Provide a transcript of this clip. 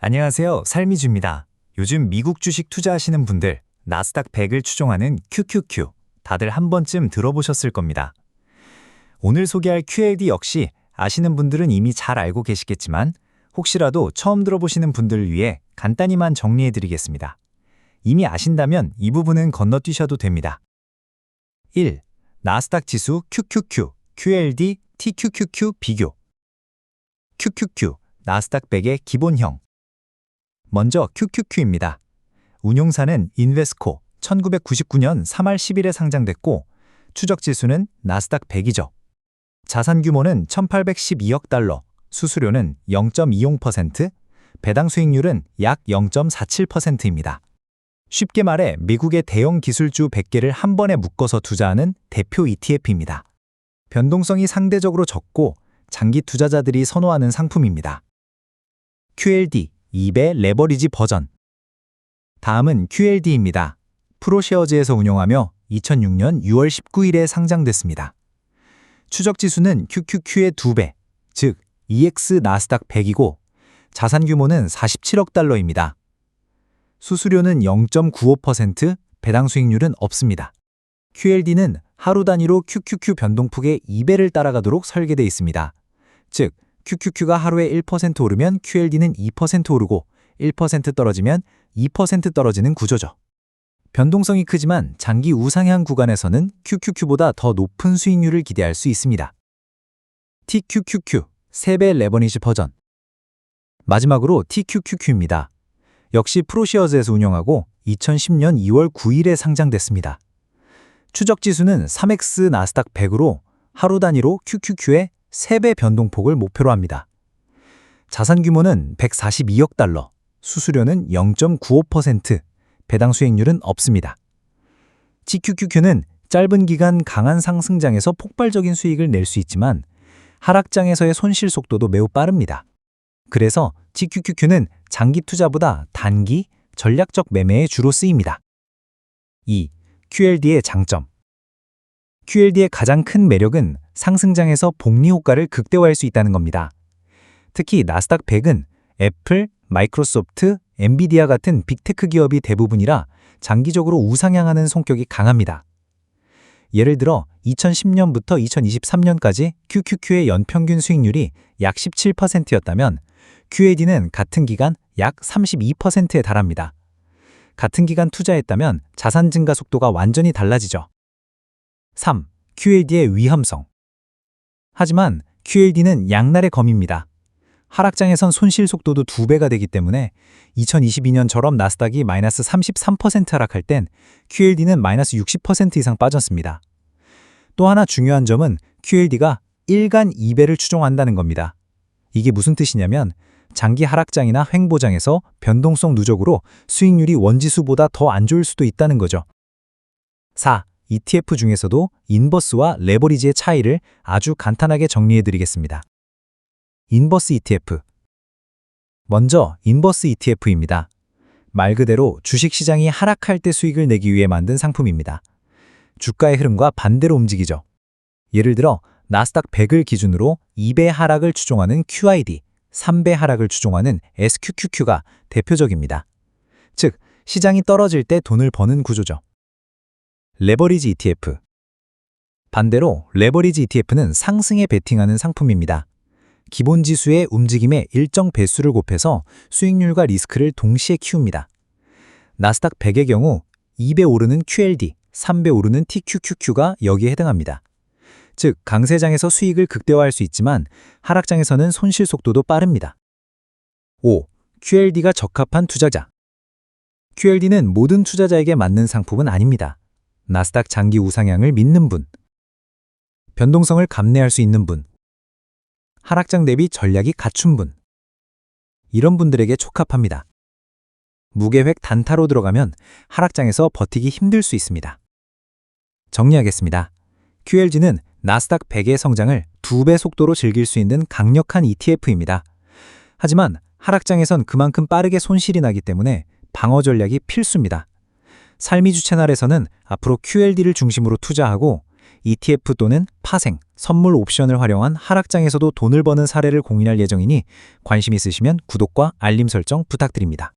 안녕하세요. 삶이주입니다. 요즘 미국 주식 투자하시는 분들, 나스닥 100을 추종하는 QQQ, 다들 한 번쯤 들어보셨을 겁니다. 오늘 소개할 QLD 역시 아시는 분들은 이미 잘 알고 계시겠지만, 혹시라도 처음 들어보시는 분들을 위해 간단히만 정리해드리겠습니다. 이미 아신다면 이 부분은 건너뛰셔도 됩니다. 1. 나스닥 지수 QQQ, QLD, TQQQ 비교. QQQ, 나스닥 100의 기본형. 먼저 QQQ입니다. 운용사는 인베스코 1999년 3월 10일에 상장됐고 추적 지수는 나스닥 100이죠. 자산 규모는 1812억 달러, 수수료는 0.20%, 배당 수익률은 약 0.47%입니다. 쉽게 말해 미국의 대형 기술주 100개를 한 번에 묶어서 투자하는 대표 ETF입니다. 변동성이 상대적으로 적고 장기 투자자들이 선호하는 상품입니다. QLD 2배 레버리지 버전 다음은 QLD입니다. 프로쉐어즈에서 운영하며 2006년 6월 19일에 상장됐습니다. 추적 지수는 QQQ의 2배, 즉 EX 나스닥 100이고 자산 규모는 47억 달러입니다. 수수료는 0.95%, 배당 수익률은 없습니다. QLD는 하루 단위로 QQQ 변동폭의 2배를 따라가도록 설계되어 있습니다. 즉, QQQ가 하루에 1% 오르면 QLD는 2% 오르고 1% 떨어지면 2% 떨어지는 구조죠. 변동성이 크지만 장기 우상향 구간에서는 QQQ보다 더 높은 수익률을 기대할 수 있습니다. TQQQ 3배 레버니지 버전 마지막으로 TQQQ입니다. 역시 프로시어즈에서 운영하고 2010년 2월 9일에 상장됐습니다. 추적 지수는 3X 나스닥 100으로 하루 단위로 QQQ의 3배 변동폭을 목표로 합니다. 자산 규모는 142억 달러, 수수료는 0.95%, 배당 수익률은 없습니다. GQQQ는 짧은 기간 강한 상승장에서 폭발적인 수익을 낼 수 있지만 하락장에서의 손실 속도도 매우 빠릅니다. 그래서 GQQQ는 장기 투자보다 단기, 전략적 매매에 주로 쓰입니다. 2. QLD의 장점 QLD의 가장 큰 매력은 상승장에서 복리 효과를 극대화할 수 있다는 겁니다. 특히 나스닥 100은 애플, 마이크로소프트, 엔비디아 같은 빅테크 기업이 대부분이라 장기적으로 우상향하는 성격이 강합니다. 예를 들어 2010년부터 2023년까지 QQQ의 연평균 수익률이 약 17%였다면 QAD는 같은 기간 약 32%에 달합니다. 같은 기간 투자했다면 자산 증가 속도가 완전히 달라지죠. 3. QAD의 위험성 하지만 QLD는 양날의 검입니다. 하락장에선 손실 속도도 두 배가 되기 때문에 2022년처럼 나스닥이 마이너스 33% 하락할 땐 QLD는 마이너스 60% 이상 빠졌습니다. 또 하나 중요한 점은 QLD가 1간 2배를 추종한다는 겁니다. 이게 무슨 뜻이냐면 장기 하락장이나 횡보장에서 변동성 누적으로 수익률이 원지수보다 더 안 좋을 수도 있다는 거죠. 4. ETF 중에서도 인버스와 레버리지의 차이를 아주 간단하게 정리해 드리겠습니다. 인버스 ETF 먼저 인버스 ETF입니다. 말 그대로 주식시장이 하락할 때 수익을 내기 위해 만든 상품입니다. 주가의 흐름과 반대로 움직이죠. 예를 들어 나스닥 100을 기준으로 2배 하락을 추종하는 QID, 3배 하락을 추종하는 SQQQ가 대표적입니다. 즉, 시장이 떨어질 때 돈을 버는 구조죠. 레버리지 ETF 반대로 레버리지 ETF는 상승에 베팅하는 상품입니다. 기본 지수의 움직임의 일정 배수를 곱해서 수익률과 리스크를 동시에 키웁니다. 나스닥 100의 경우 2배 오르는 QLD, 3배 오르는 TQQQ가 여기에 해당합니다. 즉, 강세장에서 수익을 극대화할 수 있지만 하락장에서는 손실 속도도 빠릅니다. 5. QLD가 적합한 투자자 QLD는 모든 투자자에게 맞는 상품은 아닙니다. 나스닥 장기 우상향을 믿는 분, 변동성을 감내할 수 있는 분, 하락장 대비 전략이 갖춘 분. 이런 분들에게 촉합합니다. 무계획 단타로 들어가면 하락장에서 버티기 힘들 수 있습니다. 정리하겠습니다. QLG는 나스닥 100의 성장을 2배 속도로 즐길 수 있는 강력한 ETF입니다. 하지만 하락장에선 그만큼 빠르게 손실이 나기 때문에 방어 전략이 필수입니다. 삶이주 채널에서는 앞으로 QLD를 중심으로 투자하고 ETF 또는 파생, 선물 옵션을 활용한 하락장에서도 돈을 버는 사례를 공유할 예정이니 관심 있으시면 구독과 알림 설정 부탁드립니다.